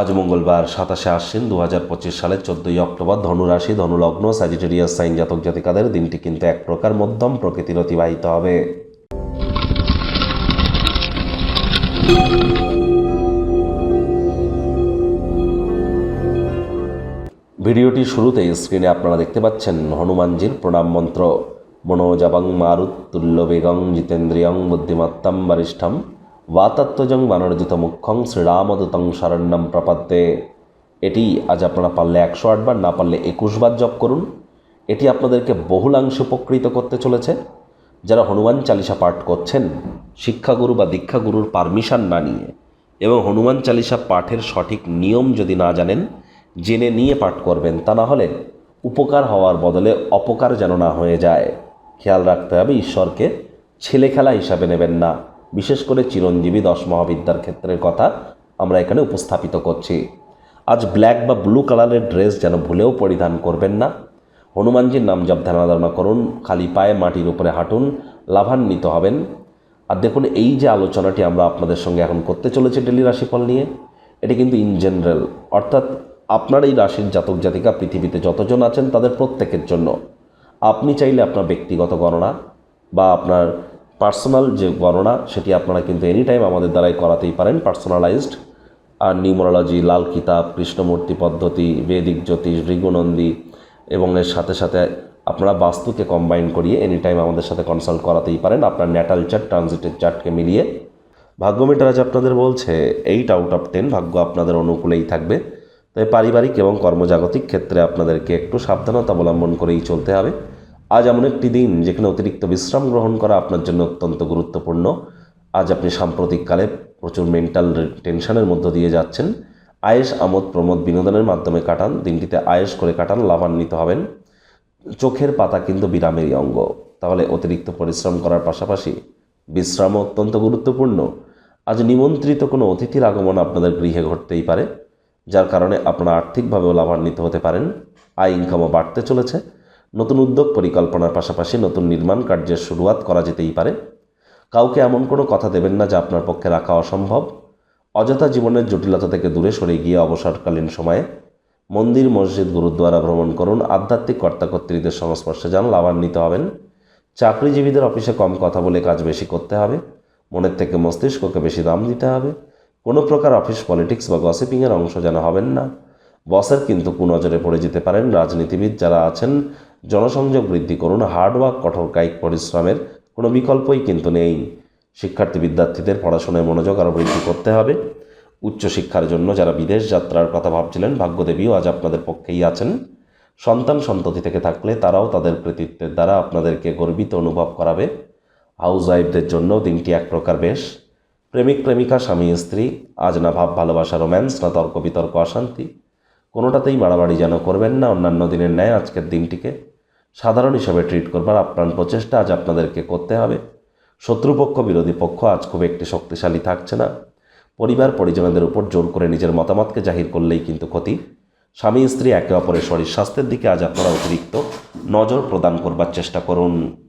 আজ মঙ্গলবার সাতাশে আশ্বিন দু হাজার পঁচিশ সালের চোদ্দই অক্টোবর ধনুরাশি, ধনুলগ্ন স্যাজিটেরিয়াস সাইন জাতক জাতিকাদের দিনটি কিন্তু এক প্রকার মধ্যম প্রকৃতির অতিবাহিত হবে। ভিডিওটি শুরুতেই স্ক্রিনে আপনারা দেখতে পাচ্ছেন হনুমানজির প্রণাম মন্ত্র। মনোজাবং মারুত তুল্য বেগং জিতেন্দ্রিয়ং বুদ্ধিমত্তম বরিষ্ঠম। বাতাত্মজং বানরজিত মুখ্যং শ্রীরামদূতং শরণ্যম প্রপদ্যে এটি আজ আপনারা পারলে একশো আটবার না পারলে একুশ বার জপ করুন এটি আপনাদেরকে বহুলাংশে উপকৃত করতে চলেছে যারা হনুমান চালিসা পাঠ করছেন শিক্ষাগুরু বা দীক্ষাগুরুর পারমিশন না নিয়ে এবং হনুমান চালিসা পাঠের সঠিক নিয়ম যদি না জানেন জেনে নিয়ে পাঠ করবেন তা না হলে উপকার হওয়ার বদলে অপকার যেন না হয়ে যায় খেয়াল রাখতে হবে ঈশ্বরকে ছেলে খেলা হিসাবে নেবেন না। বিশেষ করে চিরঞ্জীবী দশ মহাবিদ্যার ক্ষেত্রের কথা আমরা এখানে উপস্থাপিত করছি। আজ ব্ল্যাক বা ব্লু কালারের ড্রেস যেন ভুলেও পরিধান করবেন না। হনুমানজির নাম জপ ধ্যানাধারণা করুন, খালি পায়ে মাটির উপরে হাঁটুন, লাভান্বিত হবেন। আর দেখুন, এই যে আলোচনাটি আমরা আপনাদের সঙ্গে এখন করতে চলেছি ডেলি রাশিফল নিয়ে, এটি কিন্তু ইন জেনারেল অর্থাৎ আপনার এই রাশির জাতক জাতিকা পৃথিবীতে যতজন আছেন তাদের প্রত্যেকের জন্য। আপনি চাইলে আপনার ব্যক্তিগত গণনা বা আপনার পার্সোনাল যে গণনা, সেটি আপনারা কিন্তু এনি টাইম আমাদের দ্বারাই করাতেই পারেন। পার্সোনালাইজড আর নিউমোরোলজি, লাল কিতাব, কৃষ্ণমূর্তি পদ্ধতি, বেদিক জ্যোতিষ, ভৃগুনন্দী, এবং এর সাথে সাথে আপনারা বাস্তুকে কম্বাইন করিয়ে এনি টাইম আমাদের সাথে কনসাল্ট করাতেই পারেন। আপনার ন্যাটাল চার্ট ট্রানজিটের চার্টকে মিলিয়ে। ভাগ্য মিটার আজ আপনাদের বলছে এইট আউট অফ টেন ভাগ্য আপনাদের অনুকূলেই থাকবে। তাই পারিবারিক এবং কর্মজাগতিক ক্ষেত্রে আপনাদেরকে একটু সাবধানতা অবলম্বন করেই চলতে হবে। আজ এমন একটি দিন যেখানে অতিরিক্ত বিশ্রাম গ্রহণ করা আপনার জন্য অত্যন্ত গুরুত্বপূর্ণ। আজ আপনি সাম্প্রতিককালে প্রচুর মেন্টাল টেনশনের মধ্য দিয়ে যাচ্ছেন। আয়েস আমোদ, প্রমোদ বিনোদনের মাধ্যমে কাটান, দিনটিতে আয়েস করে কাটান, লাভান্বিত হবেন। চোখের পাতা কিন্তু বিরামেরই অঙ্গ। তাহলে অতিরিক্ত পরিশ্রম করার পাশাপাশি বিশ্রামও অত্যন্ত গুরুত্বপূর্ণ। আজ নিমন্ত্রিত কোনো অতিথির আগমন আপনাদের গৃহে ঘটতেই পারে, যার কারণে আপনারা আর্থিকভাবেও লাভান্বিত হতে পারেন। আয় ইনকামও বাড়তে চলেছে। নতুন উদ্যোগ পরিকল্পনার পাশাপাশি নতুন নির্মাণ কার্যের শুরুয়াত করা যেতেই পারে। কাউকে এমন কোনো কথা দেবেন না যা আপনার পক্ষে রাখা অসম্ভব। অযথা জীবনের জটিলতা থেকে দূরে সরে গিয়ে অবসরকালীন সময়ে মন্দির, মসজিদ, গুরুদ্বারা ভ্রমণ করুন। আধ্যাত্মিক কর্তাকর্ত্রীদের সংস্পর্শে যান, লাভান্বিত হবেন। চাকরিজীবীদের অফিসে কম কথা বলে কাজ বেশি করতে হবে। মনের থেকে মস্তিষ্ককে বেশি দাম দিতে হবে। কোনো প্রকার অফিস পলিটিক্স বা গসিপিংয়ের অংশ যেন হবেন না। বসের কিন্তু কুনজরে পড়ে যেতে পারেন রাজনীতিবিদ যারা আছেন জনসংযোগ বৃদ্ধি করুন হার্ডওয়ার্ক কঠোর কায়িক পরিশ্রমের কোনো বিকল্পই কিন্তু নেই। শিক্ষার্থী বিদ্যার্থীদের পড়াশোনায় মনোযোগ আরও বৃদ্ধি করতে হবে। উচ্চশিক্ষার জন্য যারা বিদেশ যাত্রার কথা ভাবছিলেন, ভাগ্যদেবীও আজ আপনাদের পক্ষেই আছেন। সন্তান সন্ততি থেকে থাকলে তারাও তাদের কৃতিত্বের দ্বারা আপনাদেরকে গর্বিত অনুভব করাবে। হাউস ওয়াইফদের জন্য দিনটি এক প্রকার বেশ। প্রেমিক, প্রেমিকা, স্বামী, স্ত্রী, আজ না ভাব, ভালোবাসা রোম্যান্স না তর্ক বিতর্ক অশান্তি, কোনোটাতেই বাড়াবাড়ি যেন করবেন না। অন্যান্য দিনের ন্যায় আজকের দিনটিকে সাধারণ হিসাবে ট্রিট করবার আপ্রাণ প্রচেষ্টা আজ আপনাদেরকে করতে হবে। শত্রুপক্ষ, বিরোধী পক্ষ আজ খুব একটি শক্তিশালী থাকছে না। পরিবার, পরিজনদের উপর জোর করে নিজের মতামতকে জাহির করলেই কিন্তু ক্ষতি। স্বামী, স্ত্রী একে অপরের শরীর স্বাস্থ্যের দিকে আজ আপনারা অতিরিক্ত নজর প্রদান করবার চেষ্টা করুন।